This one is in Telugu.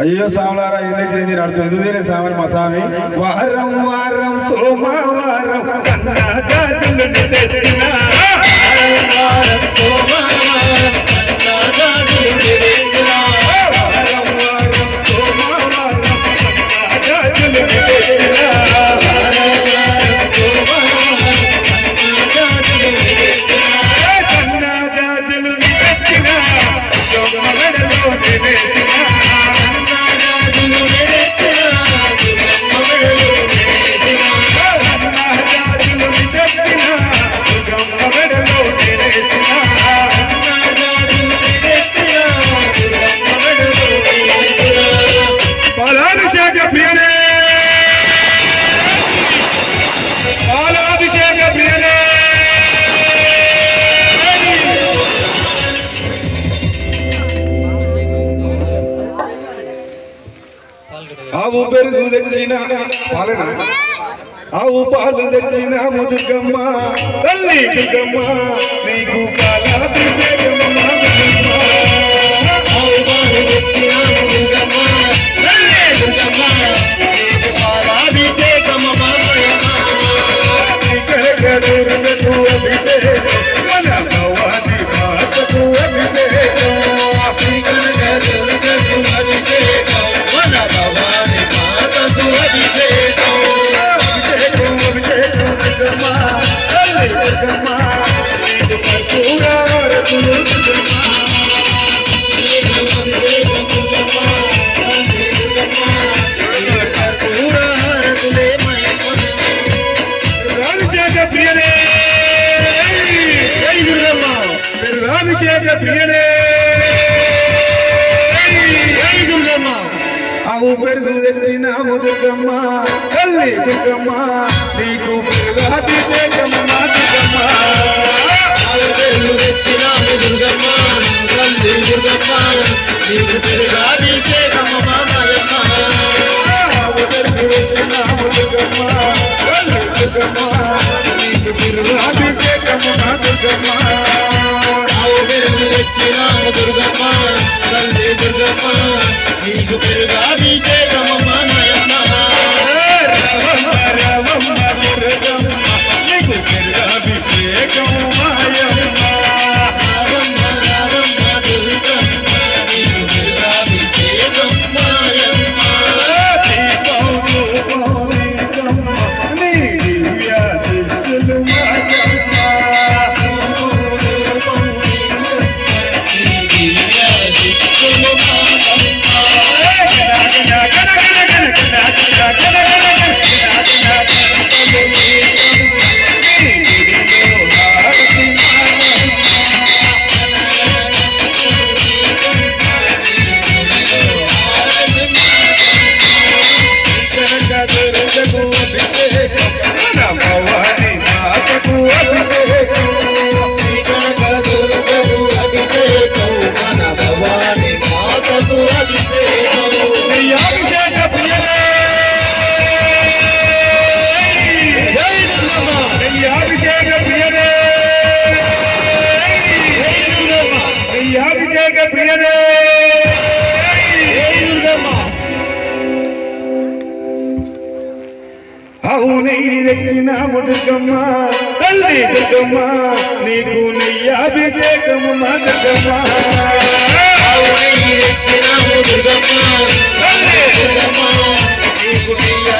అయ్యో సాములారా ఏదైతే చేయండి అర్థం ఎదుగుదే సామని మా స్వామి వారం వారం సోమవారం సన్నాజాతి పాలాభిషేక ప్రియనే. పాలాభిషేక ప్రియనే. ఆవు పెరుగు తెచ్చిన పాలన. ఆవు పాలు తెచ్చిన ముదుగమ్మ తల్లి దుర్గమ్మ నీకు పాలాభిషేకమ్మ ప్రియనే. ప్రియనే ఆవు పెరుగు తెచ్చిన ముదుగమ్మ తల్లి దుర్గమ్మ నీకు పెరుగాభిషేకమ్మ దుర్గమ్మ ఆవు పెరుగు తెచ్చిన ముదుగమ్మ తల్లి దుర్గమ్మ నీకు పెరుగాభిషేకమ్మ మాయమ్మ ఆవు పెరుగు తెచ్చిన ముదుగమ్మ తల్లి దుర్గమ్మ నీకు పెరుగాభిషేకమ్మ దుర్గమ్మ. ఆవు పెరుగు తెచ్చిన దుర్గమ్మ. తల్లి దుర్గమ్మ. నీకు పెరుగాది అవునే తెచ్చిన దుర్గమ్మ తల్లి దుర్గమ్మ నీకు నెయ్యి అభిషేకము మా దుర్గమ్మ. తల్లి దుర్గమ్మ నీకు నెయ్యి